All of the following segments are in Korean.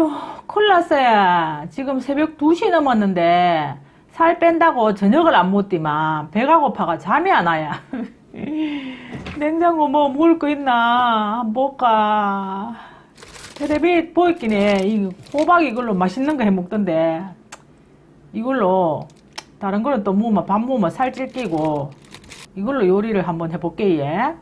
아유, 났어요. 지금 새벽 2시 넘었는데, 살 뺀다고 저녁을 안 먹디만, 배가 고파가 잠이 안 와요. 냉장고 뭐 먹을 거 있나? 뭘까? 테레비 보였긴 해. 이 호박 이걸로 맛있는 거 해 먹던데, 이걸로, 다른 거는 또 먹으면 밥 먹으면 살찔 끼고, 이걸로 요리를 한번 해볼게, 예.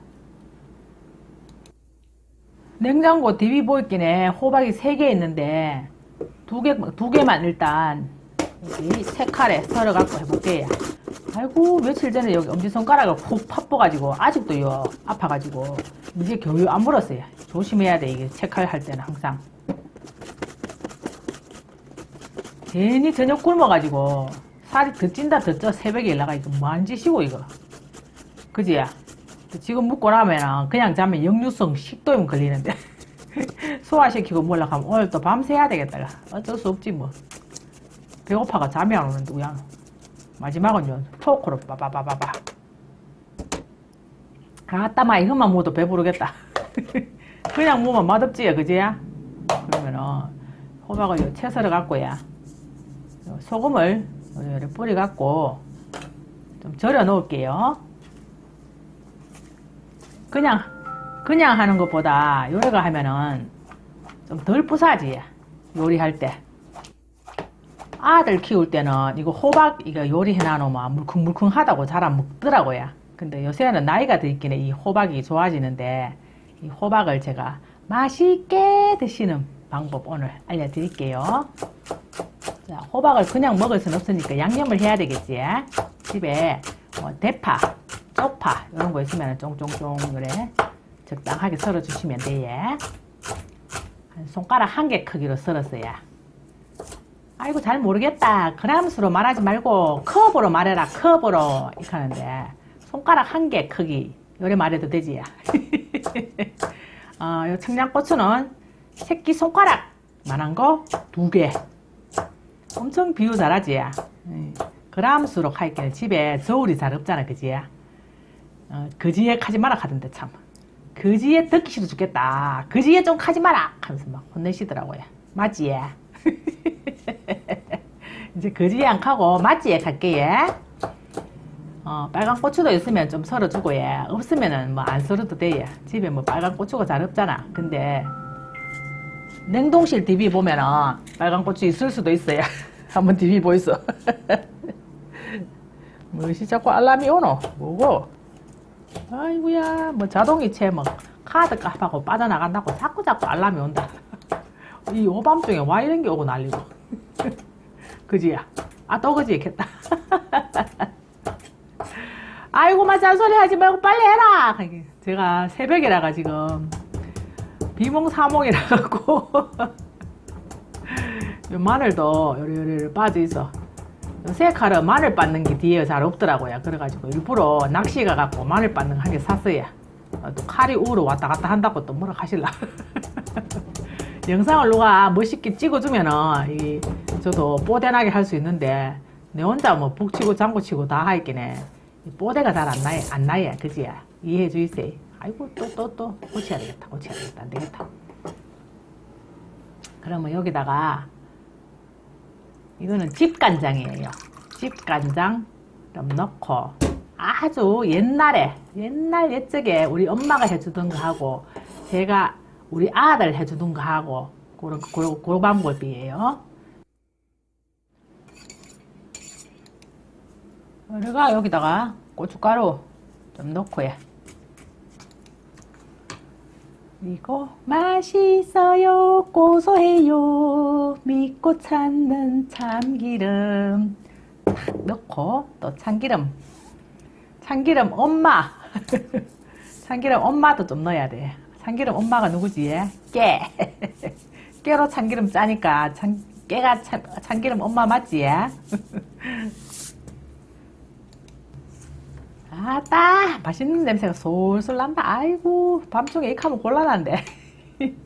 냉장고 DB 보이기에 호박이 3개 있는데 두 개, 두 개만 일단 여기 세 칼에 썰어 갖고 해볼게요. 아이고 며칠 전에 여기 엄지손가락을 푹 파뿌가지고 아직도 요 아파가지고 이제 겨우 안 물었어요. 조심해야 돼 이게 채칼 할 때는 항상. 괜히 저녁 굶어가지고 살이 더 찐다 더 쪄 새벽에 일나가 이거 짓이고 이거. 그지야? 지금 묵고 나면은 그냥 자면 역류성 식도염 걸리는데 소화시키고 몰라 가면 오늘 또 밤새야 되겠다. 어쩔 수 없지 뭐. 배고파가 잠이 안 오는데 우양. 마지막은 요 포크로 빠바바바바. 아따 마 이것만 먹어도 배부르겠다. 그냥 먹으면 맛없지 그지야? 그러면은 호박을 요 채 썰어 갖고야. 요 소금을 요래 뿌려 갖고 좀 절여 놓을게요 그냥 그냥 하는 것보다 요리가 하면은 좀 덜 부사지 요리할 때. 아들 키울 때는 이거 호박 이거 요리해 놔놓으면 물컹물컹하다고 잘 안 먹더라고요. 근데 요새는 나이가 들긴 이 호박이 좋아지는데 이 호박을 제가 맛있게 드시는 방법 오늘 알려드릴게요. 자, 호박을 그냥 먹을 순 없으니까 양념을 해야 되겠지. 집에 뭐 대파 쪽파 이런 거 있으면 쫑쫑쫑 그래 적당하게 썰어 주시면 돼요. 한 손가락 한 개 크기로 썰었어요. 아이고 잘 모르겠다. 그람수로 말하지 말고 컵으로 말해라. 컵으로 이렇게 하는데 손가락 한 개 크기 요래 말해도 되지. 어, 요 청양고추는 새끼 손가락 만한 거 두 개. 엄청 비유 잘하지. 그람수로 할게 집에 저울이 잘 없잖아, 그지? 어, 거지에 가지 마라 하던데 참. 거지에 듣기 싫어 죽겠다. 거지에 좀 가지 마라 하면서 막 혼내시더라고요. 맞지? 이제 거지에 안 가고 맞지에 갈게요. 어, 빨간 고추도 있으면 좀 썰어주고 예. 없으면은 뭐 안 썰어도 돼요. 집에 뭐 빨간 고추가 잘 없잖아. 근데 냉동실 DB 보면은 빨간 고추 있을 수도 있어요. 한번 DB 보이소. 뭐시 자꾸 알람이 오노? 뭐고? 아이고야 뭐 자동이체 뭐 카드 값하고 빠져나간다고 자꾸 자꾸 알람이 온다. 이 오밤중에 와 이런 게 오고 난리고. 그지야. 아 또 그지 했겠다. 아이고 마 잔소리 하지 말고 빨리 해라. 제가 새벽이라가 지금 비몽사몽이라 갖고 요 마늘도 요리요리 빠져 있어 칼은 마늘 빻는 게 뒤에 잘 없더라고요. 그래가지고 일부러 낚시 가 갖고 마늘 빻는 한개 샀어요. 어, 또 칼이 우로 왔다 갔다 한다고 또 뭐라 하실라. 영상을 누가 멋있게 찍어주면은 이 저도 뽀대나게 할 수 있는데 내 혼자 뭐 북치고 장구치고 다. 이 뽀대가 잘 안 나요. 안 나요. 그지? 이해해 주이세요. 아이고 또또 또 고쳐야 되겠다. 고쳐야 되겠다. 안 되겠다. 그러면 여기다가 이거는 집간장이에요. 집간장 좀 넣고 아주 옛날에 옛날 옛적에 우리 엄마가 해주던 거 하고 제가 우리 아들 해주던 거 하고 그런 그런 그런 방법이에요. 우리가 여기다가 고춧가루 좀 넣고요. 그리고 맛있어요. 고소해요. 믿고 찾는 참기름. 딱 넣고 또 참기름. 참기름 엄마. 참기름 엄마도 좀 넣어야 돼. 참기름 엄마가 누구지? 깨. 깨로 참기름 짜니까 참, 깨가 참, 참기름 엄마 맞지 아따 맛있는 냄새가 솔솔 난다 아이고 밤중에 익하면 곤란한데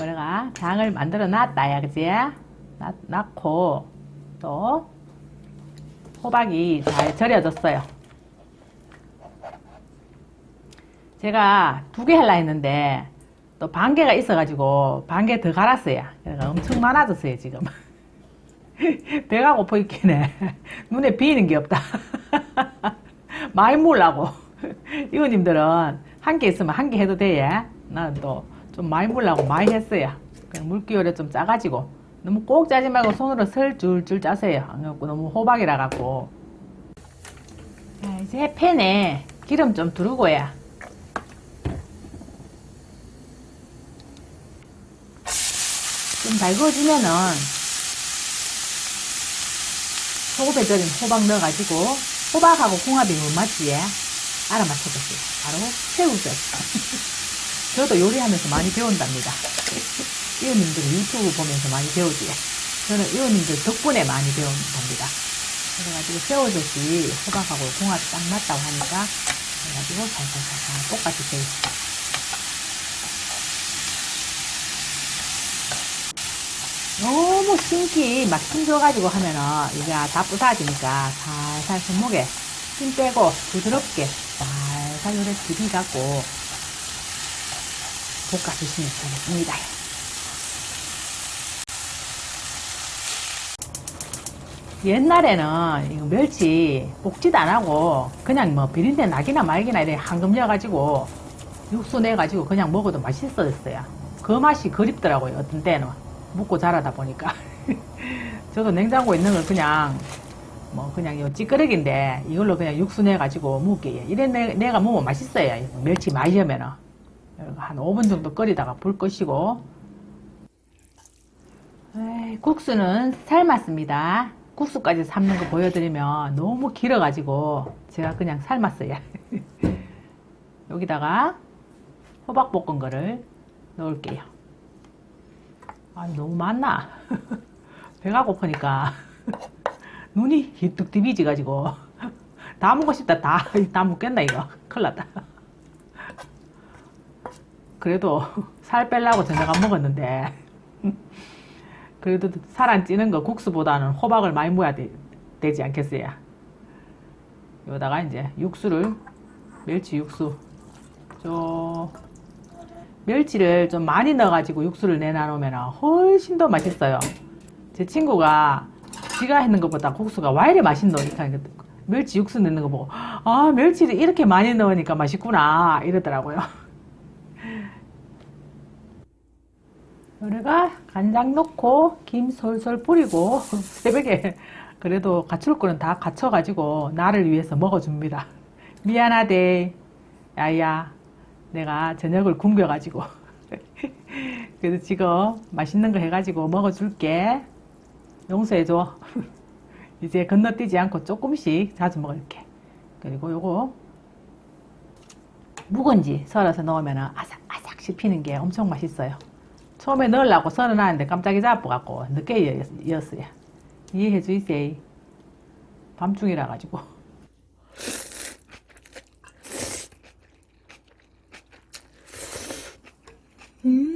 우리가 장을 만들어 놨다야 그지 놨고 또 호박이 잘 절여졌어요 제가 두 개 할라 했는데 또 반 개가 있어 가지고 반 개 더 갈았어요. 그래서 엄청 많아졌어요 지금. 배가 고파 있겠네. 눈에 비이는 게 없다. 많이 물라고. 이모님들은 한 개 있으면 한 개 해도 돼. 나는 또 좀 많이 물라고 많이 했어요. 그냥 물기울에 좀 짜가지고 너무 꼭 짜지 말고 손으로 슬 줄줄 짜세요. 안 갖고 너무 호박이라 갖고. 자, 이제 팬에 기름 좀 두르고요. 좀 달궈지면은 소금에 절인 호박 넣어가지고 호박하고 궁합이 못 맞지? 알아맞혀줬어요. 바로 새우젓. 저도 요리하면서 많이 배운답니다. 이웃님들 유튜브 보면서 많이 배우지. 저는 이웃님들 덕분에 많이 배운답니다. 그래가지고 새우젓이 호박하고 궁합이 딱 맞다고 하니까 그래가지고 살살살살 볶아주세요. 너무 신기 막 힘줘가지고 하면은 이게 다 부사지니까 살살 손목에 힘 빼고 부드럽게 살살 요래 비비갖고 볶아주시면 되겠습니다. 옛날에는 이거 멸치 볶지도 안 하고 그냥 뭐 비린내 나기나 말기나 이렇게 한금 넣어가지고 육수 내가지고 그냥 먹어도 맛있었어요. 그 맛이 그립더라고요. 어떤 때는 묵고 자라다 보니까 저도 냉장고에 있는 걸 그냥 뭐 그냥 요 찌끄레기인데 이걸로 그냥 육수 내가지고 먹게요. 이래 내, 내가 먹으면 맛있어요. 멸치 하면은 한 5분 정도 끓이다가 불 끄시고 에이, 국수는 삶았습니다. 국수까지 삶는 거 보여드리면 너무 길어가지고 제가 그냥 삶았어요. 여기다가 호박 볶은 거를 넣을게요. 아 너무 많나? 배가 고프니까 눈이 희뚝 뒤비지 가지고 다 먹고 싶다 다, 다 먹겠나 이거. 큰일 났다. 그래도 살 빼려고 저녁 안 먹었는데. 그래도 살 안 찌는 거 국수보다는 호박을 많이 먹어야 되, 지 않겠어요? 여기다가 이제 육수를 멸치 육수. 저 멸치를 좀 많이 넣어가지고 육수를 내놔 놓으면 훨씬 더 맛있어요. 제 친구가 지가 했는 것보다 국수가 와 이래 맛있노 이렇게 하니까 멸치 육수 넣는 거 보고 아 멸치를 이렇게 많이 넣으니까 맛있구나 이러더라고요. 우리가 간장 넣고 김 솔솔 뿌리고 새벽에 그래도 갖출 거는 다 갖춰가지고 나를 위해서 먹어줍니다. 미안하대 야야 내가 저녁을 굶겨가지고 그래도 지금 맛있는 거 해가지고 먹어줄게 용서해줘. 이제 건너뛰지 않고 조금씩 자주 먹을게. 그리고 요거 묵은지 썰어서 넣으면 아삭아삭 씹히는 게 엄청 맛있어요. 처음에 넣으려고 썰어놨는데 깜짝이 잡아갖고 늦게 이었어요. 이해해 주이세요 밤중이라 가지고. 음.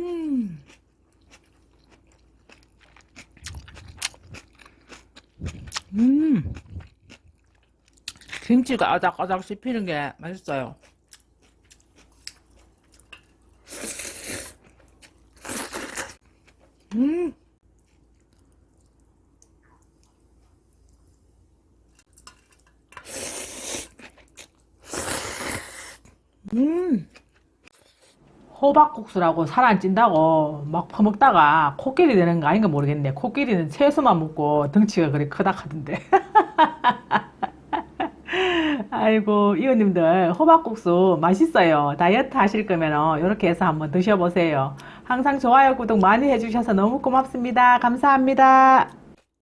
김치가 아삭아삭 씹히는 게 맛있어요. 음. 음. 호박국수라고 살 안 찐다고 막 퍼먹다가 코끼리 되는 거 아닌가 모르겠네. 코끼리는 채소만 먹고 덩치가 그리 크다 하던데. 아이고, 이웃님들, 호박국수 맛있어요. 다이어트 하실 거면 이렇게 해서 한번 드셔보세요. 항상 좋아요, 구독 많이 해주셔서 너무 고맙습니다. 감사합니다.